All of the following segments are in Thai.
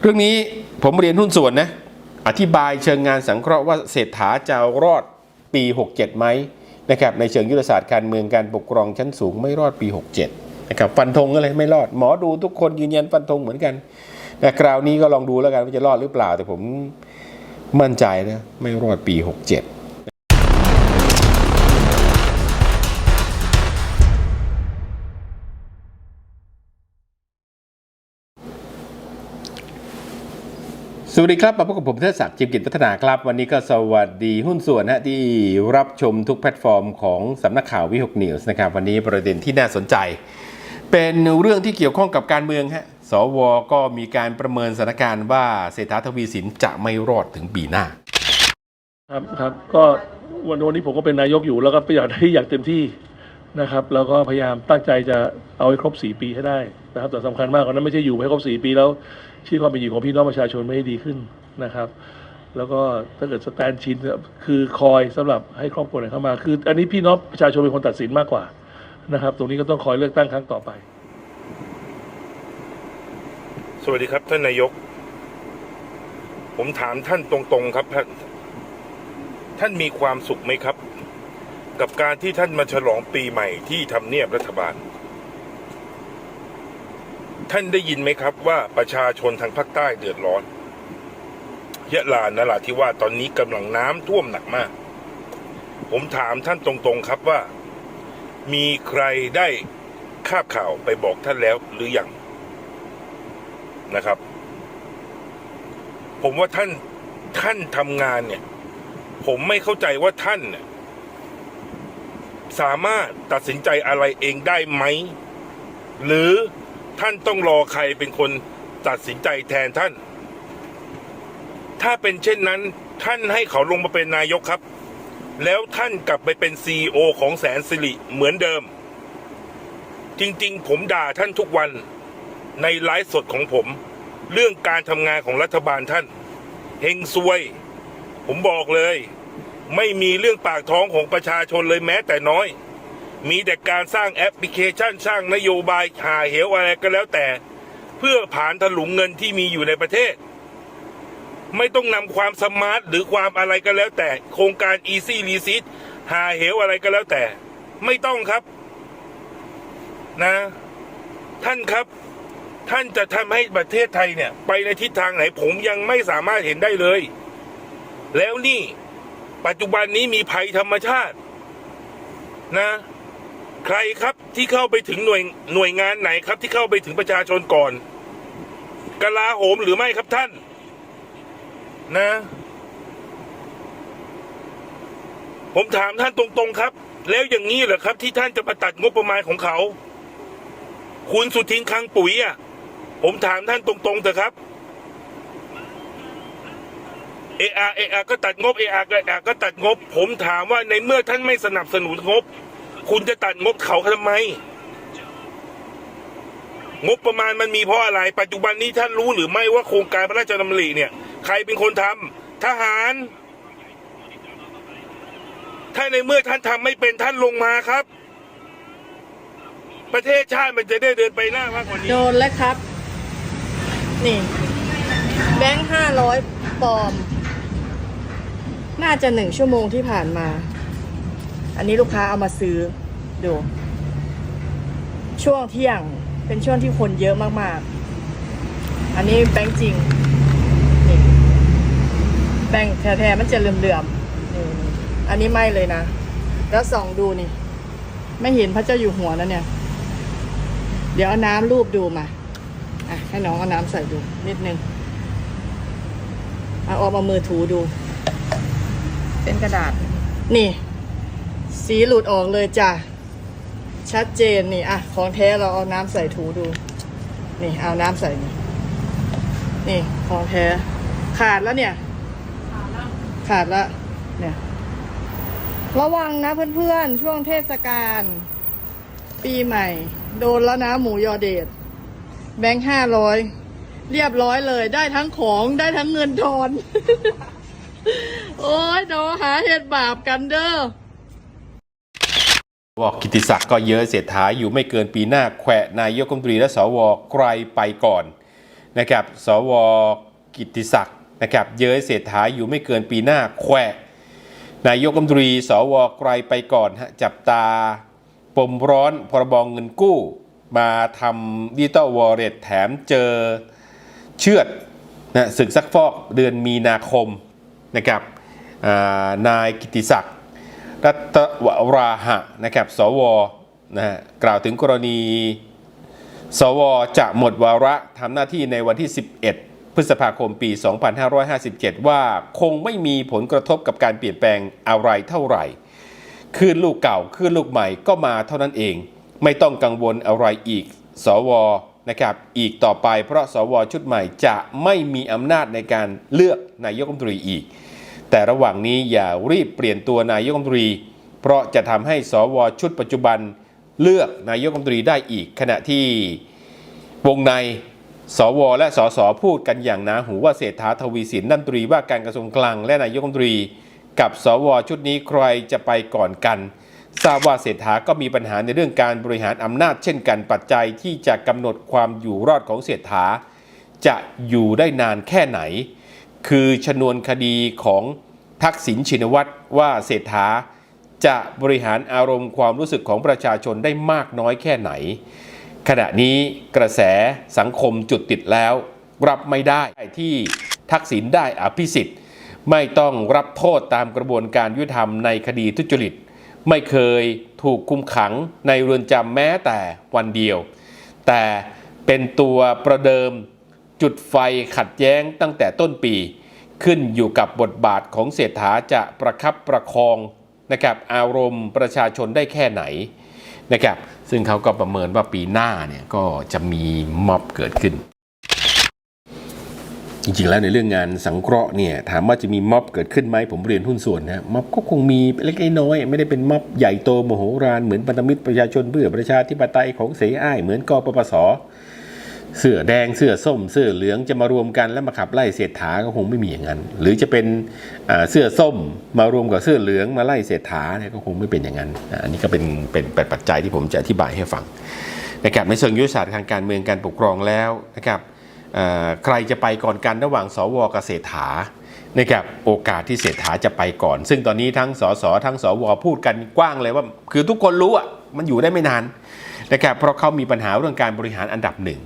เรื่องนี้ผมเรียนหุ้นส่วนนะ อธิบายเชิงงานสังเคราะห์ว่าเศรษฐาจะรอดปี 67 ไหมนะครับในเชิงยุทธศาสตร์การเมืองการปกครองชั้นสูงไม่รอดปี 67นะครับฟันธงอะไรไม่รอดหมอดูทุกคนยืนยันฟันธงเหมือนกันนะคราวนี้ก็ลองดูแล้วกันว่าจะรอดหรือเปล่า แต่ผมมั่นใจนะไม่รอดปี 67 สวัสดีครับ มาพบกับผมเทศศักดิ์จิมกิจพัฒนาครับ วันนี้ก็สวัสดีหุ้นส่วนนะที่รับชมทุกแพลตฟอร์มของสำนักข่าววิหกนิวส์นะครับวันนี้ประเด็นที่น่าสนใจ เป็นเรื่องที่เกี่ยวข้องกับการเมืองฮะสวก็มีการประเมินสถานการณ์ว่าเศรษฐาทวีสินจะไม่รอดถึงปีหน้า ครับครับก็วันวันนี้ผมก็เป็นนายกอยู่แล้วก็อยากให้อยากเต็มที่นะครับ แล้วก็พยายามตั้งใจจะเอาให้ครบ 4 ปีให้ได้นะครับแต่สำคัญมากกว่านั้นไม่ใช่อยู่ให้ครบ 4 ปีแล้ว ชีวิตความเป็นอยู่ของพี่น้องประชาชนไม่ให้ดีขึ้นนะครับ แล้วก็ถ้าเกิดสแตนชินคือคอยสำหรับให้ครอบครัวไหนเข้ามา คือ อันนี้พี่น้องประชาชนเป็นคนตัดสินมากกว่านะครับ ตรงนี้ก็ต้องคอยเลือกตั้งครั้งต่อไป สวัสดีครับท่านนายก ผมถามท่านตรงๆครับท่านท่านมีความสุขไหมครับ กับการที่ท่านมาฉลองปีใหม่ที่ทำเนียบรัฐบาล ท่านได้ยินไหมครับว่าประชาชนทางภาคใต้เดือดร้อน ยะลานราธิวาสตอนนี้กำลังน้ำท่วมหนักมาก ผมถามท่านตรงๆครับว่า มีใครได้คาบข่าวไปบอกท่านแล้วหรือยังนะครับ ผมว่าท่านท่านทำงานเนี่ย ผมไม่เข้าใจว่าท่านเนี่ยสามารถตัดสินใจอะไรเองได้ไหม หรือ ท่านต้องรอใครเป็นคนตัดสินใจแทนท่าน ถ้าเป็นเช่นนั้นท่านให้เขาลงมาเป็นนายกครับ แล้วท่านกลับไปเป็นซีอของแสนสิริเหมือนเดิม จริงๆ ผมด่าท่านทุกวันในไลฟ์สดของผม เรื่องการทำงานของรัฐบาลท่าน เฮงซวย ผมบอกเลย ไม่มีเรื่องปากท้องของประชาชนเลยแม้แต่น้อย มีแต่การสร้างแอปพลิเคชันสร้างนโยบายหาเหวอะไรก็แล้วแต่ เพื่อผ่านถลุงเงินที่มีอยู่ในประเทศ ไม่ต้องนำความสมาร์ทหรือความอะไรก็แล้วแต่ โครงการ Easy r e c e i p t หาเหวอะไรก็แล้วแต่ ไม่ต้องครับ นะ ท่านครับ ท่านจะทำให้ประเทศไทยเนี่ย ไปในทิศทางไหนผมยังไม่สามารถเห็นได้เลย แล้วนี่ ปัจจุบันนี้มีภัยธรรมชาติ นะ ใครครับที่เข้าไปถึงหน่วยหน่วยงานไหนครับ ที่เข้าไปถึงประชาชนก่อนกลาโหมหรือไม่ครับท่าน นะ ผมถามท่านตรงๆครับ แล้วอย่างนี้เหรอครับ ที่ท่านจะมาตัดงบประมาณของเขา คุณสุทินคังปุ๋ยอะผมถามท่านตรงๆเถอะครับเออาเออาก็ตัดงบเออาก็เออาก็ตัดงบ ผมถามว่าในเมื่อท่านไม่สนับสนุนงบ คุณจะตัดงบเขาทำไม งบประมาณมันมีเพราะอะไร ปัจจุบันนี้ท่านรู้หรือไม่ว่าโครงการพระราชดำริเนี่ย ใครเป็นคนทำทหาร ถ้าในเมื่อท่านทำไม่เป็นท่านลงมาครับ ประเทศชาติมันจะได้เดินไปหน้ามากกว่านี้โดนแล้วครับ นี่ แบงค์ห้าร้อยปลอม น่าจะหนึ่งชั่วโมงที่ผ่านมา อันนี้ลูกค้าเอามาซื้อดู ช่วงเที่ยงเป็นช่วงที่คนเยอะมากๆ อันนี้แบงค์จริงนี่แบงค์แท้ๆมันจะเหลื่อมๆอันนี้ไม่เลยนะ แล้วส่องดูนี่ ไม่เห็นพระเจ้าอยู่หัวนะเนี่ย เดี๋ยวเอาน้ำรูปดูมาอะให้น้องเอาน้ำใส่ดูนิดนึงเอาออกมามือถูดู เป็นกระดาษ นี่ สีหลุดออกเลยจ้ะ ชัดเจนนี่อะ ของแท้เราเอาน้ำใส่ถูดู นี่ เอาน้ำใส่นี่นี่ของแท้ ขาดแล้วเนี่ย ขาดแล้วเนี่ย ระวังนะเพื่อนๆ ช่วงเทศกาล ปีใหม่ โดนแล้วนะหมูยอเดชแบงค์ห้าร้อยเรียบร้อยเลย ได้ทั้งของได้ทั้งเงินทอน โอ้ยเดหาเหตุบาปกันเด้อ บอกกิติศักดิ์ก็เยอะเศรษฐาอยู่ไม่เกินปีหน้าแขวะนายกรัฐมนตรีและสวไกลไปก่อนนะครับสวกิติศักดิ์นะครับเย้ยเศรษฐาอยู่ไม่เกินปีหน้าแควะนายกรัฐมนตรี สวไกลไปก่อนฮะจับตาปมร้อนพรบงเงินกู้ มาทำดิจิตอลวอลเล็ตแถมเจอเชือดนะศึกซักฟอกเดือนมีนาคมนะครับนายกิตติศักดิ์ รัตวราหะนะครับสวนะฮะกล่าวถึงกรณี สวจะหมดวาระทำหน้าที่ในวันที่ 11 พฤษภาคมปี 2557 ว่าคงไม่มีผลกระทบกับการเปลี่ยนแปลงอะไรเท่าไหร่คลื่นลูกเก่าคลื่นลูกใหม่ก็มาเท่านั้นเอง ไม่ต้องกังวลอะไรอีก สวนะครับอีกต่อไปเพราะสวชุดใหม่จะไม่มีอำนาจในการเลือกนายกรัฐมนตรีอีก แต่ระหว่างนี้อย่ารีบเปลี่ยนตัวนายกรัฐมนตรี เพราะจะทำให้สวชุดปัจจุบันเลือกนายกรัฐมนตรีได้อีก ขณะที่วงในสวและสสพูดกันอย่างหนาหูว่าเศรษฐาทวีสินรัฐมนตรีว่าการกระทรวงกลางและนายกรัฐมนตรี กับสวชุดนี้ใครจะไปก่อนกัน ทราบว่าเศรษฐาก็มีปัญหาในเรื่องการบริหารอำนาจเช่นกันปัจจัยที่จะกำหนดความอยู่รอดของเศรษฐา จะอยู่ได้นานแค่ไหน คือชนวนคดีของทักษิณชินวัตรว่าเศรษฐาจะบริหารอารมณ์ความรู้สึกของประชาชนได้มากน้อยแค่ไหน ขณะนี้กระแสสังคมจุดติดแล้วรับไม่ได้ที่ทักษิณได้อภิสิทธิ์ ไม่ต้องรับโทษตามกระบวนการยุติธรรมในคดีทุจริต ไม่เคยถูกคุมขังในเรือนจำแม้แต่วันเดียว แต่เป็นตัวประเดิม จุดไฟขัดแย้งตั้งแต่ต้นปี ขึ้นอยู่กับบทบาทของเศรษฐาจะประคับประคองนะครับอารมณ์ประชาชนได้แค่ไหนนะครับซึ่งเขาก็ประเมินว่าปีหน้าเนี่ยก็จะมีม็อบเกิดขึ้น จริงๆแล้วในเรื่องงานสังเคราะห์เนี่ยถามว่าจะมีม็อบเกิดขึ้นไหมผมเรียนหุ้นส่วนนะม็อบก็คงมีเล็กน้อย ไม่ได้เป็นม็อบใหญ่โตมโหฬารเหมือนพันธมิตรประชาชนเพื่อประชาธิปไตยของเสอ้ายเหมือนกปปส เสื้อแดงเสื้อส้ม เสื้อเหลืองจะมารวมกันแล้วมาขับไล่เศรษฐาก็คงไม่มีอย่างนั้น หรือจะเป็นเสื้อส้มมารวมกับเสื้อเหลืองมาไล่เศรษฐาเนี่ยก็คงไม่เป็นอย่างนั้นอันนี้ก็เป็นเป็นปัจจัยที่ผมจะอธิบายให้ฟังนะครับในเชิงยุทธศาสตร์ทางการเมืองการปกครองแล้วนะครับอ่ใครจะไปก่อนกันระหว่างสวกับเศรษฐานะครับโอกาสที่เศรษฐาจะไปก่อน ซึ่งตอนนี้ทั้งสสทั้งสวพูดกันกว้างเลยว่า คือทุกคนรู้อะมันอยู่ได้ไม่นานนะครับเพราะเขามีปัญหาเรื่องการบริหารอันดับหนึ่ง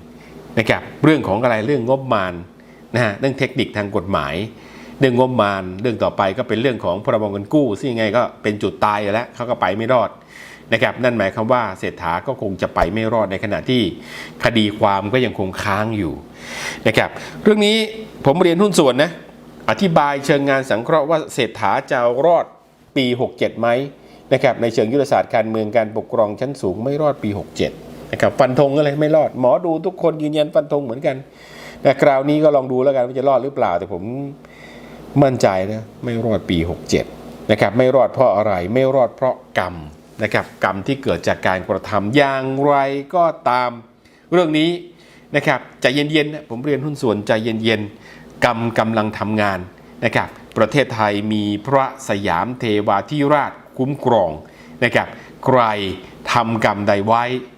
นะครับเรื่องของอะไรเรื่องงบมารนะฮะเรื่องเทคนิคทางกฎหมาย เรื่องงบมารเรื่องต่อไปก็เป็นเรื่องของพรบเงินกู้ซึ่งยังไงก็เป็นจุดตายแล้วเขาก็ไปไม่รอดนะครับนั่นหมายความว่าเศรษฐาก็คงจะไปไม่รอดในขณะที่คดีความก็ยังคงค้างอยู่นะครับเรื่องนี้ผมเรียนหุ้นส่วนนะอธิบายเชิงงานสังเคราะห์ว่าเศรษฐาจะรอดปี 67ไหมนะครับในเชิงยุทธศาสตร์การเมืองการปกครองชั้นสูงไม่รอดปี 67 นะครับฟันธงอะไรไม่รอด หมอดูทุกคนยืนยันฟันธงเหมือนกันนะคราวนี้ก็ลองดูแล้วกันว่าจะรอดหรือเปล่า แต่ผมมั่นใจนะไม่รอดปี 67นะครับไม่รอดเพราะอะไรไม่รอดเพราะกรรมนะครับกรรมที่เกิดจากการกระทำอย่างไรก็ตามเรื่องนี้นะครับใจเย็นๆนะผมเรียนหุ้นส่วนใจเย็นๆกรรมกำลังทำงานนะครับประเทศไทยมีพระสยามเทวาธิราชคุ้มครองนะครับใครทำกรรมใดไว้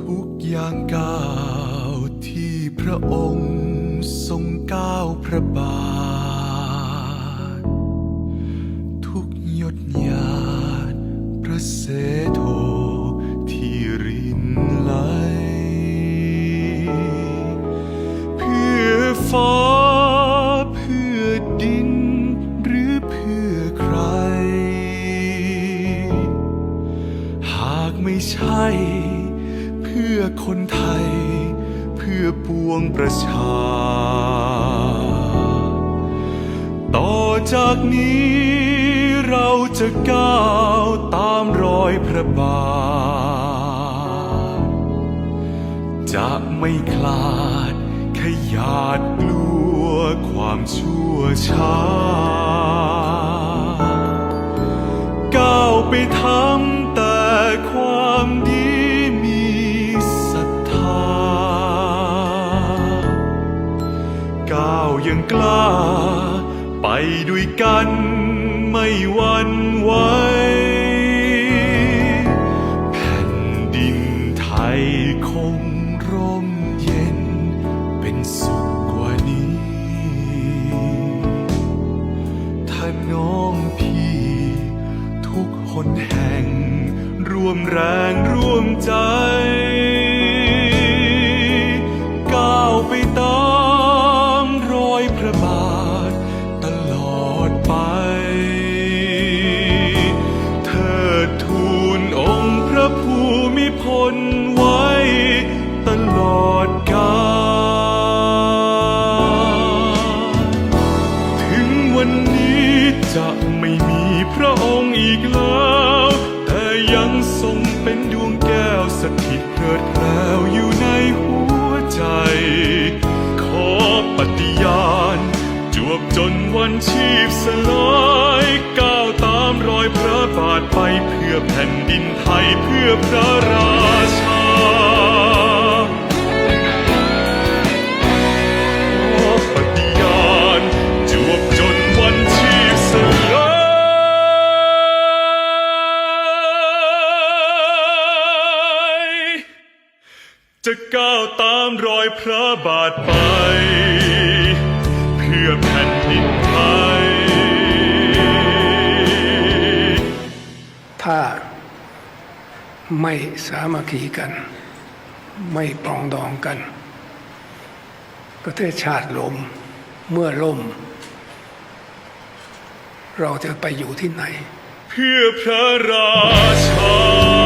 ทุกอย่างก้าวที่พระองค์ทรงก้าวพระบาท ทุกหยดหยาดพระเสโทที่รินไหลเพื่อฟ้าเพื่อดินหรือเพื่อใคร หากไม่ใช่ พื่อคนไทย เพื่อปวงประชา ต่อจากนี้เราจะก้าวตามรอยพระบาท จะไม่คลาดขยาดกลัวความชั่วช้าก้าวไปทำแด้วยกันไม่วันื่อพระราชาขอปฏิญาณจวบจนวันชีพสลายจะก้าวตามรอยพระบาทไป เพื่อแผ่นดินไทย ไม่สามัคคีกัน ไม่ปรองดองกัน ประเทศชาติล้มเมื่อล่ม เราจะไปอยู่ที่ไหน เพื่อพระราชา